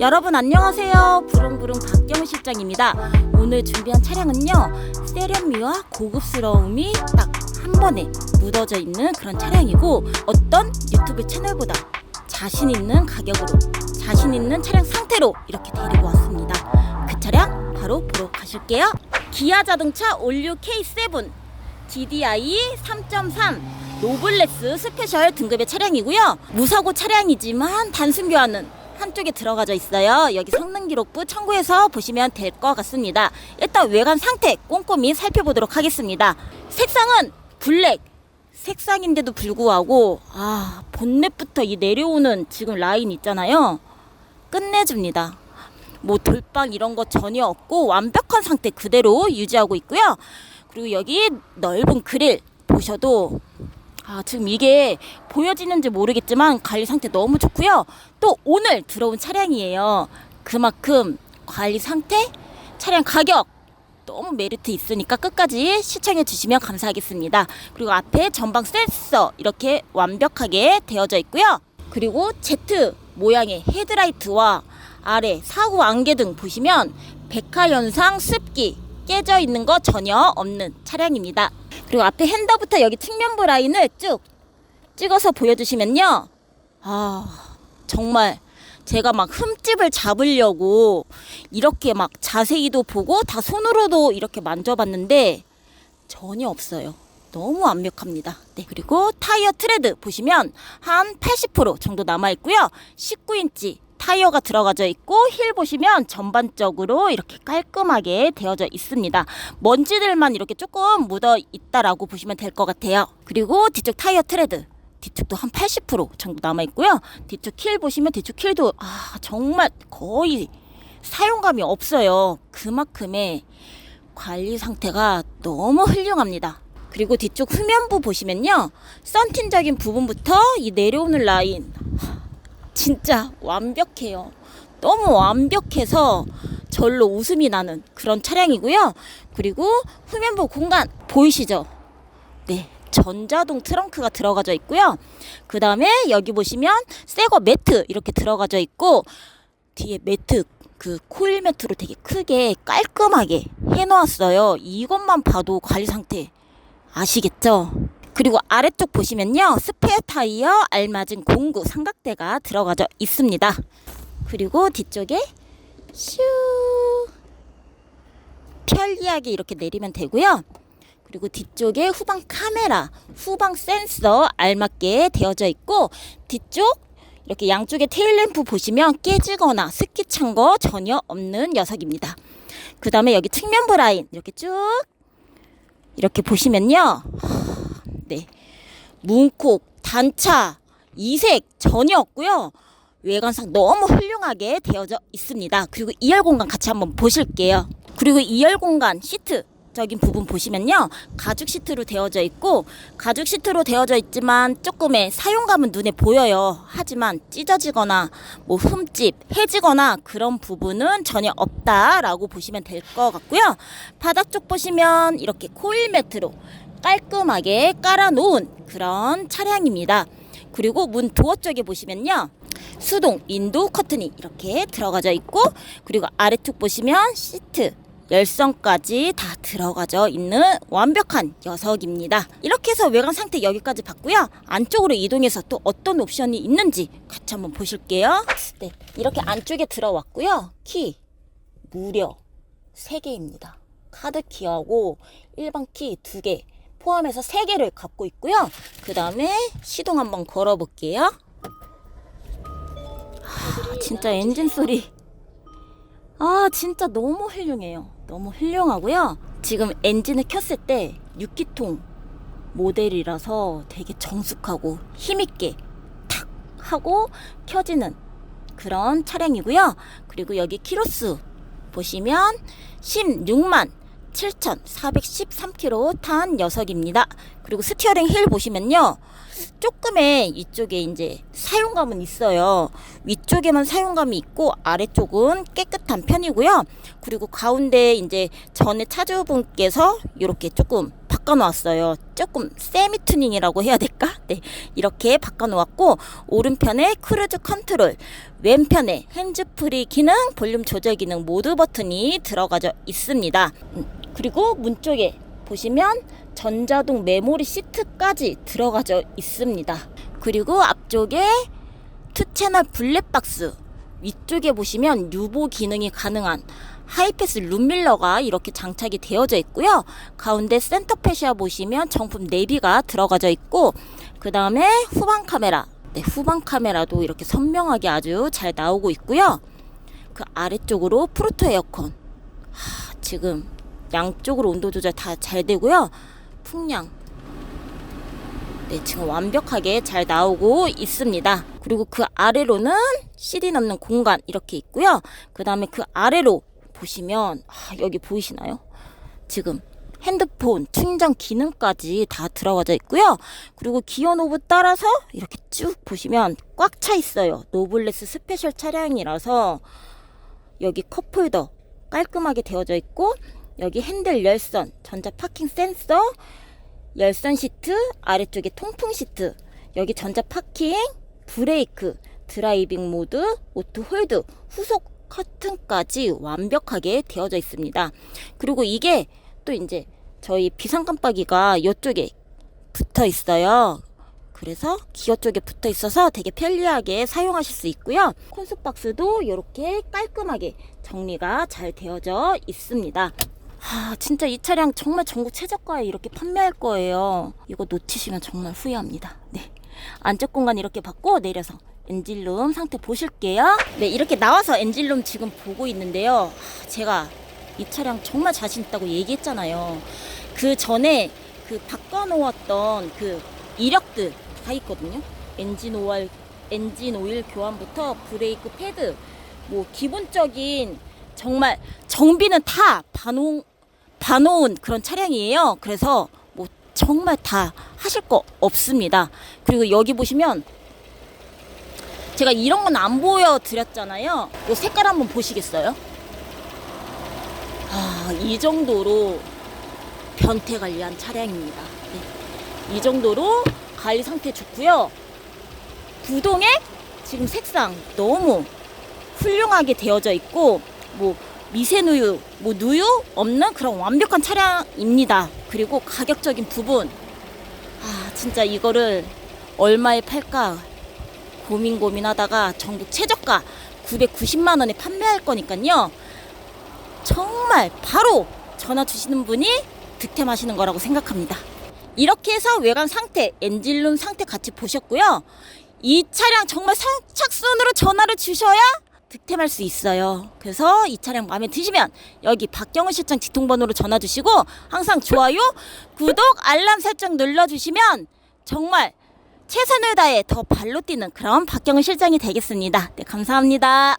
여러분 안녕하세요. 부릉부릉 박경우 실장입니다. 오늘 준비한 차량은요. 세련미와 고급스러움이 딱 한 번에 묻어져 있는 그런 차량이고 어떤 유튜브 채널보다 자신 있는 가격으로 자신 있는 차량 상태로 이렇게 데리고 왔습니다. 그 차량 바로 보러 가실게요. 기아 자동차 올류 K7 GDI 3.3 노블레스 스페셜 등급의 차량이고요. 무사고 차량이지만 단순 교환은 한쪽에 들어가져 있어요. 여기 성능 기록부 참고해서 보시면 될 것 같습니다. 일단 외관 상태 꼼꼼히 살펴보도록 하겠습니다. 색상은 블랙 색상인데도 불구하고 아 본넷부터 이 내려오는 지금 라인 있잖아요. 끝내줍니다. 뭐 돌빵 이런 거 전혀 없고 완벽한 상태 그대로 유지하고 있고요. 그리고 여기 넓은 그릴 보셔도 아 지금 이게 보여지는지 모르겠지만 관리 상태 너무 좋고요. 또 오늘 들어온 차량이에요. 그만큼 관리 상태, 차량 가격 너무 메리트 있으니까 끝까지 시청해 주시면 감사하겠습니다. 그리고 앞에 전방 센서 이렇게 완벽하게 되어져 있고요. 그리고 Z 모양의 헤드라이트와 아래 사후 안개 등 보시면 백화 현상 습기 깨져 있는 거 전혀 없는 차량입니다. 그리고 앞에 핸더부터 여기 측면부 라인을 쭉 찍어서 보여주시면요. 아 정말 제가 막 흠집을 잡으려고 이렇게 막 자세히도 보고 다 손으로도 이렇게 만져봤는데 전혀 없어요. 너무 완벽합니다. 네, 그리고 타이어 트레드 보시면 한 80% 정도 남아 있고요. 19인치 타이어가 들어가져 있고 힐 보시면 전반적으로 이렇게 깔끔하게 되어져 있습니다. 먼지들만 이렇게 조금 묻어 있다라고 보시면 될 것 같아요. 그리고 뒤쪽 타이어 트레드 뒤쪽도 한 80% 정도 남아 있고요. 뒤쪽 킬 보시면 뒤쪽 킬도 아 정말 거의 사용감이 없어요. 그만큼의 관리 상태가 너무 훌륭합니다. 그리고 뒤쪽 후면부 보시면요. 썬틴적인 부분부터 이 내려오는 라인 하, 진짜 완벽해요. 너무 완벽해서 절로 웃음이 나는 그런 차량이고요. 그리고 후면부 공간 보이시죠? 네. 전자동 트렁크가 들어가져 있고요. 그 다음에 여기 보시면 새거 매트 이렇게 들어가져 있고 뒤에 매트 그 코일 매트로 되게 크게 깔끔하게 해놓았어요. 이것만 봐도 관리 상태 아시겠죠? 그리고 아래쪽 보시면요. 스페어 타이어 알맞은 공구 삼각대가 들어가져 있습니다. 그리고 뒤쪽에 슈 편리하게 이렇게 내리면 되고요. 그리고 뒤쪽에 후방 카메라, 후방 센서 알맞게 되어져 있고 뒤쪽 이렇게 양쪽에 테일램프 보시면 깨지거나 스키 찬거 전혀 없는 녀석입니다. 그 다음에 여기 측면부 라인 이렇게 쭉 이렇게 보시면요. 네. 문콕, 단차, 이색 전혀 없고요. 외관상 너무 훌륭하게 되어져 있습니다. 그리고 2열 공간 같이 한번 보실게요. 그리고 2열 공간 시트 적인 부분 보시면요. 가죽 시트로 되어져 있고 가죽 시트로 되어져 있지만 조금의 사용감은 눈에 보여요. 하지만 찢어지거나 뭐 흠집, 해지거나 그런 부분은 전혀 없다라고 보시면 될 것 같고요. 바닥 쪽 보시면 이렇게 코일 매트로 깔끔하게 깔아놓은 그런 차량입니다. 그리고 문 도어 쪽에 보시면요. 수동 윈도우 커튼이 이렇게 들어가져 있고 그리고 아래쪽 보시면 시트 열선까지 다 들어가져 있는 완벽한 녀석입니다. 이렇게 해서 외관 상태 여기까지 봤고요. 안쪽으로 이동해서 또 어떤 옵션이 있는지 같이 한번 보실게요. 네, 이렇게 안쪽에 들어왔고요. 키 무려 3개입니다. 카드 키하고 일반 키 2개 포함해서 3개를 갖고 있고요. 그 다음에 시동 한번 걸어 볼게요. 아, 진짜 엔진 소리. 아, 진짜 너무 훌륭해요. 너무 훌륭하고요. 지금 엔진을 켰을 때 6기통 모델이라서 되게 정숙하고 힘있게 탁 하고 켜지는 그런 차량이고요. 그리고 여기 키로수 보시면 16만 7,413km 탄 녀석입니다. 그리고 스티어링 힐 보시면요. 조금의 이쪽에 이제 사용감은 있어요. 위쪽에만 사용감이 있고 아래쪽은 깨끗한 편이고요. 그리고 가운데 이제 전에 차주분께서 이렇게 조금 바꿔 바꿔놓았어요. 조금 세미 튜닝이라고 해야 될까? 네, 이렇게 바꿔놓았고 오른편에 크루즈 컨트롤, 왼편에 핸즈프리 기능, 볼륨 조절 기능 모두 버튼이 들어가져 있습니다. 음, 그리고 문 쪽에 보시면 전자동 메모리 시트까지 들어가져 있습니다. 그리고 앞쪽에 투 채널 블랙박스 위쪽에 보시면 유보 기능이 가능한 하이패스 룸밀러가 이렇게 장착이 되어져 있고요. 가운데 센터 패시아 보시면 정품 내비가 들어가져 있고 그 다음에 후방 카메라 네, 후방 카메라도 이렇게 선명하게 아주 잘 나오고 있고요. 그 아래쪽으로 프루토 에어컨 하, 지금 양쪽으로 온도 조절 다 잘 되고요. 풍량 네, 지금 완벽하게 잘 나오고 있습니다. 그리고 그 아래로는 CD 넣는 공간 이렇게 있고요. 그 다음에 그 아래로 보시면 아, 여기 보이시나요? 지금 핸드폰 충전 기능까지 다 들어가져 있고요. 그리고 기어 노브 따라서 이렇게 쭉 보시면 꽉 차 있어요. 노블레스 스페셜 차량이라서 여기 컵홀더 깔끔하게 되어져 있고 여기 핸들 열선, 전자 파킹 센서, 열선 시트, 아래쪽에 통풍 시트, 여기 전자 파킹, 브레이크, 드라이빙 모드, 오토 홀드, 후속 커튼까지 완벽하게 되어져 있습니다. 그리고 이게 또 이제 저희 비상 깜빡이가 이쪽에 붙어 있어요. 그래서 기어 쪽에 붙어 있어서 되게 편리하게 사용하실 수 있고요. 콘솔 박스도 이렇게 깔끔하게 정리가 잘 되어져 있습니다. 아, 진짜 이 차량 정말 전국 최저가에 이렇게 판매할 거예요. 이거 놓치시면 정말 후회합니다. 네. 안쪽 공간 이렇게 받고 내려서 엔진룸 상태 보실게요. 네, 이렇게 나와서 엔진룸 지금 보고 있는데요. 아, 제가 이 차량 정말 자신 있다고 얘기했잖아요. 그 전에 그 바꿔놓았던 그 이력들 다 있거든요. 엔진 오일, 엔진 오일 교환부터 브레이크 패드, 뭐 기본적인 정말 정비는 다 봐놓은, 봐놓은 그런 차량이에요. 그래서 뭐 정말 다 하실 거 없습니다. 그리고 여기 보시면 제가 이런 건 안 보여드렸잖아요. 이 색깔 한번 보시겠어요? 아, 이 정도로 변태 관리한 차량입니다. 네. 이 정도로 관리 상태 좋고요. 구동에 지금 색상 너무 훌륭하게 되어져 있고 뭐 미세누유, 뭐 누유 없는 그런 완벽한 차량입니다. 그리고 가격적인 부분 아 진짜 이거를 얼마에 팔까 고민 고민하다가 전국 최저가 990만 원에 판매할 거니까요. 정말 바로 전화 주시는 분이 득템하시는 거라고 생각합니다. 이렇게 해서 외관 상태, 엔진룸 상태 같이 보셨고요. 이 차량 정말 선착순으로 전화를 주셔야 득템할 수 있어요. 그래서 이 차량 마음에 드시면 여기 박경훈 실장 직통번호로 전화 주시고 항상 좋아요, 구독, 알람 설정 눌러 주시면 정말 최선을 다해 더 발로 뛰는 그런 박경훈 실장이 되겠습니다. 네, 감사합니다.